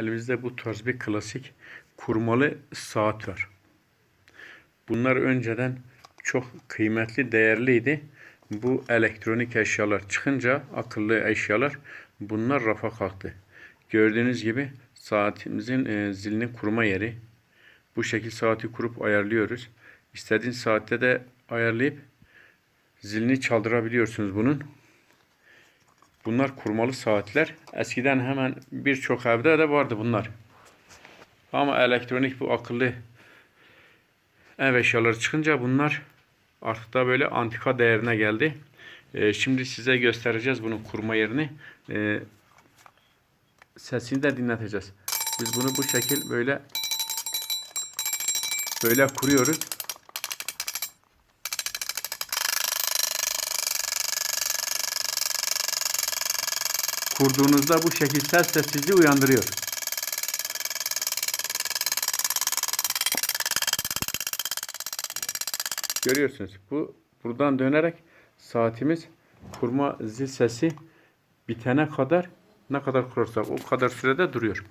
Elimizde bu tarz bir klasik kurmalı saat var. Bunlar önceden çok kıymetli, değerliydi. Bu elektronik eşyalar çıkınca akıllı eşyalar bunlar rafa kalktı. Gördüğünüz gibi saatimizin e, zilini kurma yeri. Bu şekil saati kurup ayarlıyoruz. İstediğin saatte de ayarlayıp zilini çaldırabiliyorsunuz bunun. Bunlar kurmalı saatler. Eskiden hemen birçok evde de vardı bunlar. Ama elektronik bu akıllı ev eşyaları çıkınca bunlar artık da böyle antika değerine geldi. Ee, şimdi size göstereceğiz bunun kurma yerini. Ee, sesini de dinleteceğiz. Biz bunu bu şekil böyle böyle kuruyoruz. Kurduğunuzda bu şekil ses sizi uyandırıyor. Görüyorsunuz. Bu buradan dönerek saatimiz kurma zil sesi bitene kadar ne kadar kurarsak o kadar sürede duruyor.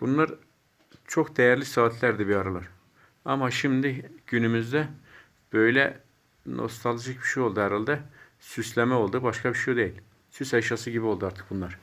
Bunlar çok değerli saatlerdi bir aralar. Ama şimdi günümüzde böyle nostaljik bir şey oldu herhalde. Süsleme oldu. Başka bir şey değil. Süs eşyası gibi oldu artık bunlar.